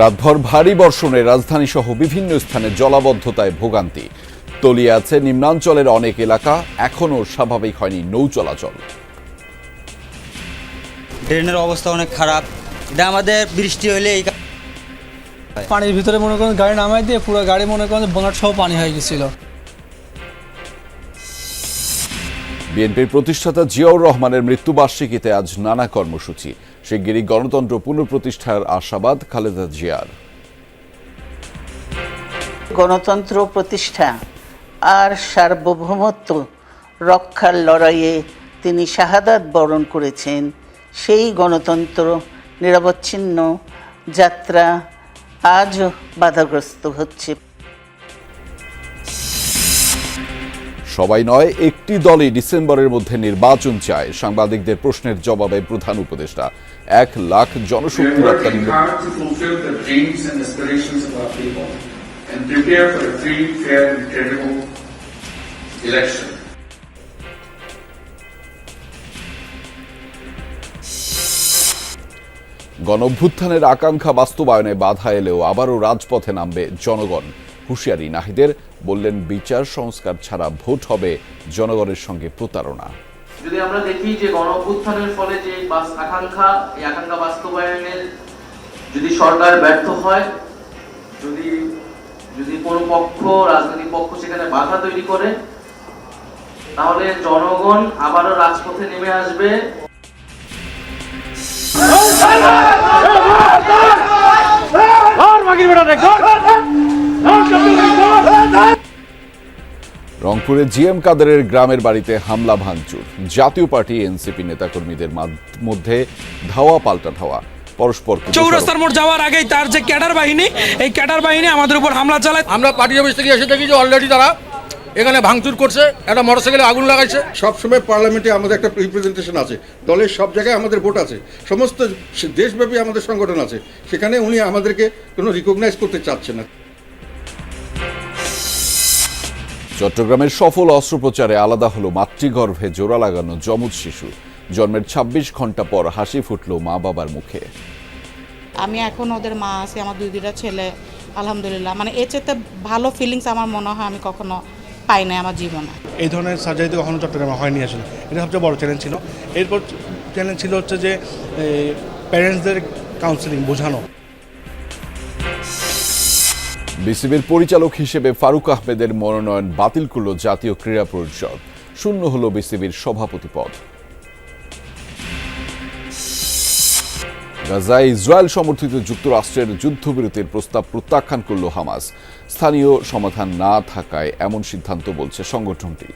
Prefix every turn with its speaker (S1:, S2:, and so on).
S1: রাতভর ভারী বর্ষণে রাজধানী সহ বিভিন্ন স্থানে জলাবদ্ধতায় ভোগান্তি। তলিয়ে আছে নিম্নাঞ্চলের অনেক এলাকা এখনও স্বাভাবিক হয়নি নৌ চলাচল।
S2: ড্রেনের অবস্থা অনেক খারাপ। এটা আমাদের বৃষ্টি হলে এই
S3: পানির ভিতরে মনে করেন গাড়ি নামাই দিয়ে পুরো গাড়ি মনে করেন বোনাট সহ পানি হয়ে গেছিল।
S1: বিএনপির প্রতিষ্ঠাতা জিয়াউর রহমানের মৃত্যুবার্ষিকীতে আজ নানা কর্মসূচি। শিগগিরই গণতন্ত্র পুনঃপ্রতিষ্ঠার আশাবাদ খালেদা জিয়ার।
S4: গণতন্ত্র প্রতিষ্ঠা আর সার্বভৌমত্ব রক্ষার লড়াইয়ে তিনি শাহাদাত বরণ করেছেন। সেই গণতন্ত্র নিরবচ্ছিন্ন যাত্রা আজও বাধাগ্রস্ত হচ্ছে।
S1: সবাই নয় একটি দলই ডিসেম্বরের মধ্যে নির্বাচন চায়। সাংবাদিকদের প্রশ্নের জবাবে প্রধান উপদেষ্টা। এক লাখ জনশক্তি রপ্তানি. গণভ্যুত্থানের আকাঙ্ক্ষা বাস্তবায়নে বাধা এলেও আবারও রাজপথে নামবে জনগণ। হুঁশিয়ারি নাহিদের বললেন বিচার সংস্কার ছাড়া ভোট হবে জনগণের সঙ্গে প্রতারণা।
S5: যদি আমরা দেখি যে গণ অভ্যুত্থানের ফলে যে আকাঙ্ক্ষা এই আকাঙ্ক্ষা বাস্তবায়নের যদি সরকার ব্যর্থ হয় যদি যদি কোনো পক্ষ রাজনৈতিক পক্ষ সেখানে বাধা তৈরি করে তাহলে জনগণ আবারও রাজপথে নেমে আসবে।
S1: রংপুরে জিএম কাদেরের গ্রামের বাড়িতে হামলা ভাঙচুর। জাতীয় পার্টি এনসিপি নেতাকর্মীদের মধ্যে ধাওয়া পাল্টা ধাওয়া। পরস্পর
S6: চৌরাস্তার মোড় যাওয়ার আগেই তার যে ক্যাডার বাহিনী এই ক্যাডার বাহিনী আমাদের উপর হামলা চালায়।
S7: আমরা পার্টি অফিস থেকে এসে দেখি যে অলরেডি তারা এখানে ভাঙচুর করছে একটা মোটরসাইকেলে আগুন লাগাইছে।
S8: সবসময় পার্লামেন্টে আমাদের একটা রিপ্রেজেন্টেশন আছে। দলের সব জায়গায় আমাদের ভোট আছে। সমস্ত দেশব্যাপী আমাদের সংগঠন আছে। সেখানে উনি আমাদেরকে কোনো রিকগনাইজ করতে চাচ্ছে না।
S1: চট্টগ্রামের সফল অস্ত্রোপচারে আলাদা হলো মাতৃগর্ভে জোড়া লাগানো যমজ শিশু। জন্মের ২৬ ঘণ্টা পর হাসি ফুটল মা বাবার মুখে।
S9: আমি এখন ওদের মা আছি আমার দুই দুইটা ছেলে আলহামদুলিল্লাহ। মানে এর চেয়ে ভালো ফিলিংস আমার মনে হয় আমি কখনো পাই নাই আমার জীবনে।
S10: এই ধরনের সার্জারি তো কখনো চট্টগ্রামে হয়নি আসলে। এটা সবচেয়ে বড় চ্যালেঞ্জ ছিল। এরপর চ্যালেঞ্জ ছিল হচ্ছে যে প্যারেন্টসদের কাউন্সিলিং বোঝানো।
S1: বিসিবির পরিচালক হিসেবে ফারুক আহমেদের মনোনয়ন বাতিল করল জাতীয় ক্রীড়া পরিষদ। শূন্য হল বিসিবির সভাপতি পদ। গাজায় ইসরায়েল সমর্থিত যুক্তরাষ্ট্রের যুদ্ধবিরতির প্রস্তাব প্রত্যাখ্যান করল হামাস। স্থানীয় সমাধান না থাকায় এমন সিদ্ধান্ত বলছে সংগঠনটি।